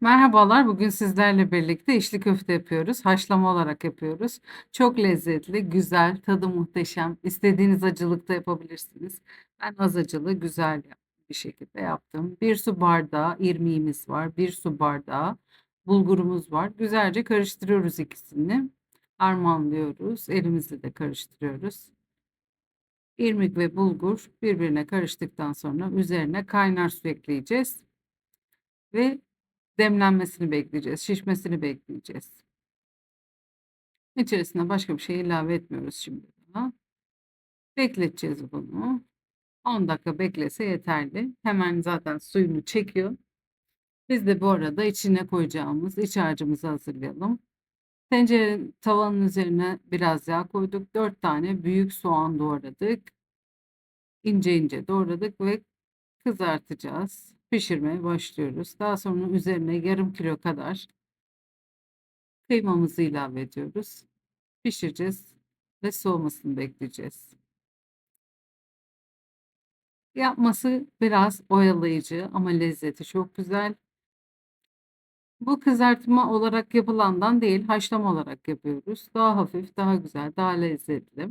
Merhabalar, bugün sizlerle birlikte içli köfte yapıyoruz. Haşlama olarak yapıyoruz. Çok lezzetli, güzel, tadı muhteşem. İstediğiniz acılıkta yapabilirsiniz. Ben az acılı, güzel bir şekilde yaptım. Bir su bardağı irmiğimiz var. Bir su bardağı bulgurumuz var. Güzelce karıştırıyoruz ikisini. Harmanlıyoruz. Elimizle de karıştırıyoruz. İrmik ve bulgur birbirine karıştıktan sonra üzerine kaynar su ekleyeceğiz. Ve demlenmesini bekleyeceğiz. Şişmesini bekleyeceğiz. İçerisine başka bir şey ilave etmiyoruz şimdi daha. Bekleteceğiz bunu. 10 dakika beklese yeterli. Hemen zaten suyunu çekiyor. Biz de bu arada içine koyacağımız iç harcımızı hazırlayalım. Tencere tavanın üzerine biraz yağ koyduk. 4 tane büyük soğan doğradık. İnce ince doğradık ve kızartacağız. Pişirmeye başlıyoruz. Daha sonra üzerine yarım kilo kadar kıymamızı ilave ediyoruz. Pişireceğiz ve soğumasını bekleyeceğiz. Yapması biraz oyalayıcı ama lezzeti çok güzel. Bu kızartma olarak yapılandan değil, haşlama olarak yapıyoruz. Daha hafif, daha güzel, daha lezzetli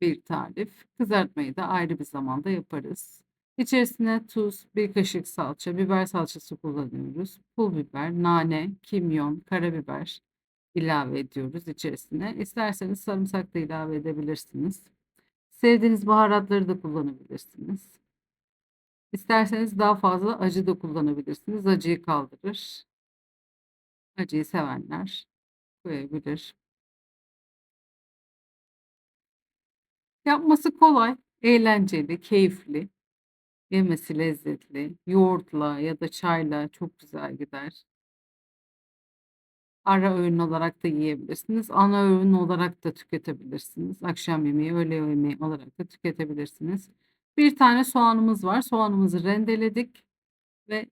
bir tarif. Kızartmayı da ayrı bir zamanda yaparız. İçerisine tuz, bir kaşık salça, biber salçası kullanıyoruz. Pul biber, nane, kimyon, karabiber ilave ediyoruz içerisine. İsterseniz sarımsak da ilave edebilirsiniz. Sevdiğiniz baharatları da kullanabilirsiniz. İsterseniz daha fazla acı da kullanabilirsiniz. Acıyı kaldırır. Acıyı sevenler koyabilir. Yapması kolay, eğlenceli, keyifli. Yemesi lezzetli. Yoğurtla ya da çayla çok güzel gider. Ara öğün olarak da yiyebilirsiniz. Ana öğün olarak da tüketebilirsiniz. Akşam yemeği, öğle yemeği olarak da tüketebilirsiniz. Bir tane soğanımız var. Soğanımızı rendeledik ve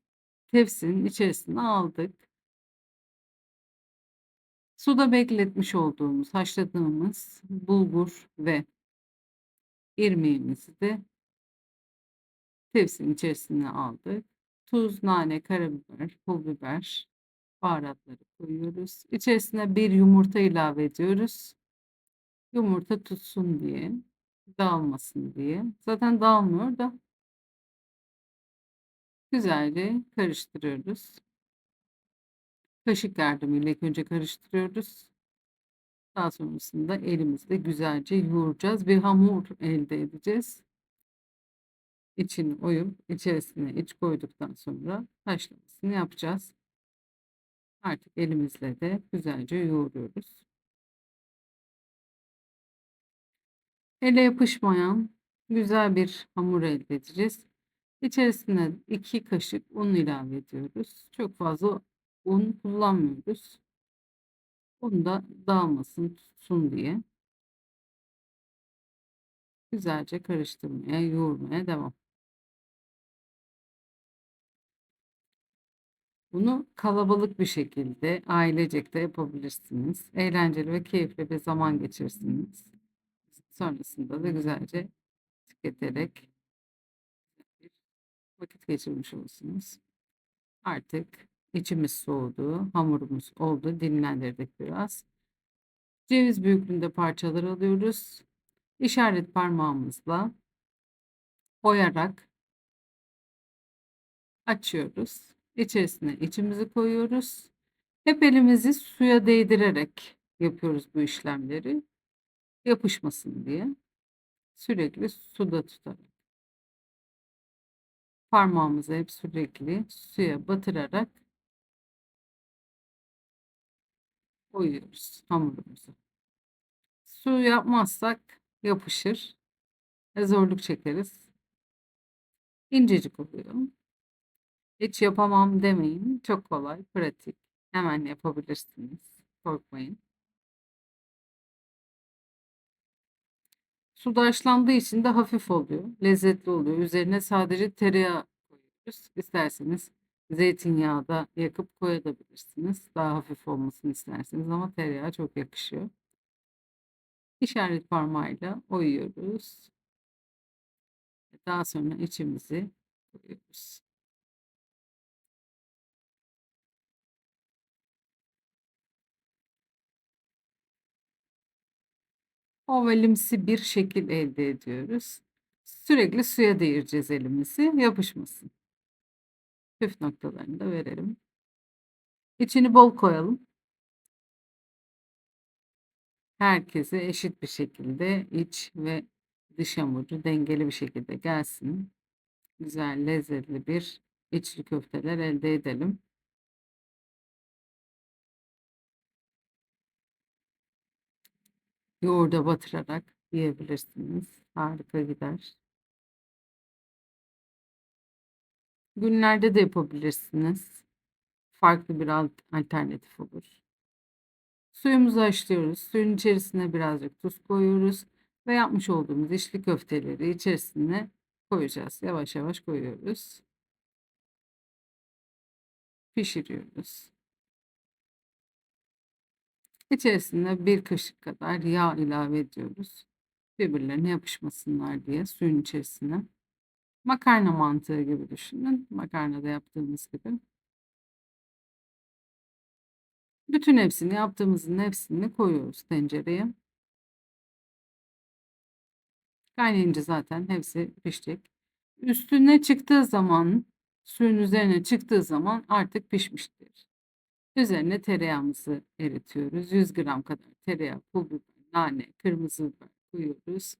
tepsinin içerisine aldık. Suda bekletmiş olduğumuz, haşladığımız bulgur ve irmiğimizi de tepsinin içerisine aldık. Tuz, nane, karabiber, pul biber, baharatları koyuyoruz. İçerisine bir yumurta ilave ediyoruz. Yumurta tutsun diye, dağılmasın diye. Zaten dağılmıyor da güzelce karıştırıyoruz. Kaşık yardımıyla ilk önce karıştırıyoruz. Daha sonrasında elimizle güzelce yoğuracağız. Bir hamur elde edeceğiz. İçini oyup içerisine iç koyduktan sonra haşlamasını yapacağız. Artık elimizle de güzelce yoğuruyoruz. Ele yapışmayan güzel bir hamur elde edeceğiz. İçerisine 2 kaşık un ilave ediyoruz. Çok fazla un kullanmıyoruz. Un da dağılmasın, tutsun diye. Güzelce karıştırmaya, yoğurmaya devam. Bunu kalabalık bir şekilde ailecek de yapabilirsiniz. Eğlenceli ve keyifli bir zaman geçirirsiniz. Sonrasında da güzelce tüketerek bir vakit geçirmiş olursunuz. Artık içimiz soğudu, hamurumuz oldu, dinlendirdik biraz. Ceviz büyüklüğünde parçalar alıyoruz. İşaret parmağımızla oyarak açıyoruz. İçerisine içimizi koyuyoruz. Hep elimizi suya değdirerek yapıyoruz bu işlemleri. Yapışmasın diye. Sürekli suda tutarak. Parmağımızı hep sürekli suya batırarak koyuyoruz hamurumuzu. Su yapmazsak yapışır. Ve zorluk çekeriz. İncecik oluyor. Hiç yapamam demeyin. Çok kolay, pratik. Hemen yapabilirsiniz. Korkmayın. Suda haşlandığı için de hafif oluyor. Lezzetli oluyor. Üzerine sadece tereyağı koyuyoruz. İsterseniz zeytinyağı da yakıp koyabilirsiniz. Daha hafif olmasını isterseniz ama tereyağı çok yakışıyor. İşaret parmağıyla oyuyoruz. Daha sonra içimizi koyuyoruz. Ovalimsi bir şekil elde ediyoruz. Sürekli suya değireceğiz elimizi, yapışmasın. Püf noktalarını da verelim. İçini bol koyalım. Herkese eşit bir şekilde iç ve dış hamuru dengeli bir şekilde gelsin. Güzel, lezzetli bir içli köfteler elde edelim. Yoğurda batırarak yiyebilirsiniz. Harika gider. Günlerde de yapabilirsiniz. Farklı bir alt alternatif olur. Suyumuzu haşlıyoruz. Suyun içerisine birazcık tuz koyuyoruz ve yapmış olduğumuz içli köfteleri içerisine koyacağız. Yavaş yavaş koyuyoruz. Pişiriyoruz. İçerisine bir kaşık kadar yağ ilave ediyoruz. Birbirlerine yapışmasınlar diye suyun içerisine. Makarna mantığı gibi düşünün. Makarnada yaptığımız gibi. Bütün hepsini yaptığımızın hepsini koyuyoruz tencereye. Kaynayınca zaten hepsi pişecek. Üstüne çıktığı zaman, suyun üzerine çıktığı zaman artık pişmiştir. Üzerine tereyağımızı eritiyoruz. 100 gram kadar tereyağı, pul biber, nane, kırmızı biber koyuyoruz.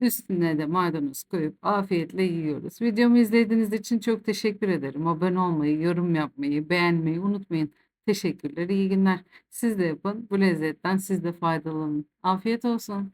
Üstüne de maydanoz koyup afiyetle yiyoruz. Videomu izlediğiniz için çok teşekkür ederim. Abone olmayı, yorum yapmayı, beğenmeyi unutmayın. Teşekkürler, iyi günler. Siz de yapın. Bu lezzetten siz de faydalanın. Afiyet olsun.